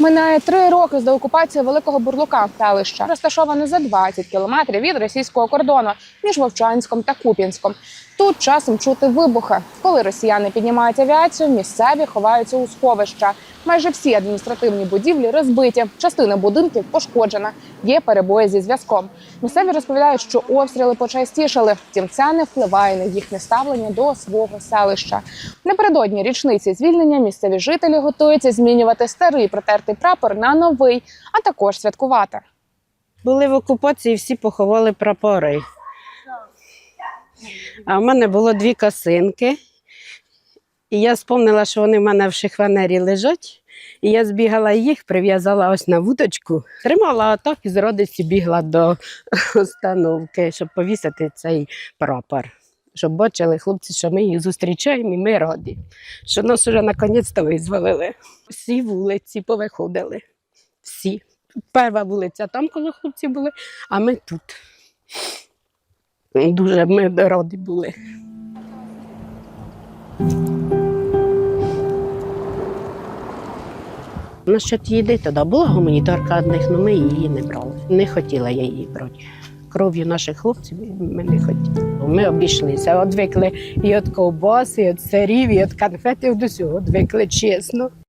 Минає три роки з деокупації великого бурлука селища, розташоване за 20 кілометрів від російського кордону між Вовчанськом та Куп'янськом. Тут часом чути вибухи. Коли росіяни піднімають авіацію, місцеві ховаються у сховища. Майже всі адміністративні будівлі розбиті, частина будинків пошкоджена. Є перебої зі зв'язком. Місцеві розповідають, що обстріли почастішали. Втім, це не впливає на їхнє ставлення до свого селища. Напередодні річниці звільнення місцеві жителі готуються змінювати старий протертий прапор на новий, а також святкувати. Були в окупації, всі поховали прапори. А в мене було дві косинки. І я спомнила, що вони в мене в шихванері лежать. І я збігала їх, прив'язала ось на вудочку, тримала отак і з родиці бігла до установки, щоб повісити цей прапор. Щоб бачили хлопці, що ми їх зустрічаємо і ми раді, що нас уже наконець-то визволили. Всі вулиці повиходили. Всі. Перша вулиця там, коли хлопці були, а ми тут. Дуже ми раді були. Насчет їди тоді була гуманітарка одних, але ми її не брали. Не хотіла я її брати. Кров'ю наших хлопців ми не хотіли. Ми обійшлися, одвикли і від ковбаси, і від сирів, і від конфетів до всього одвикли чесно.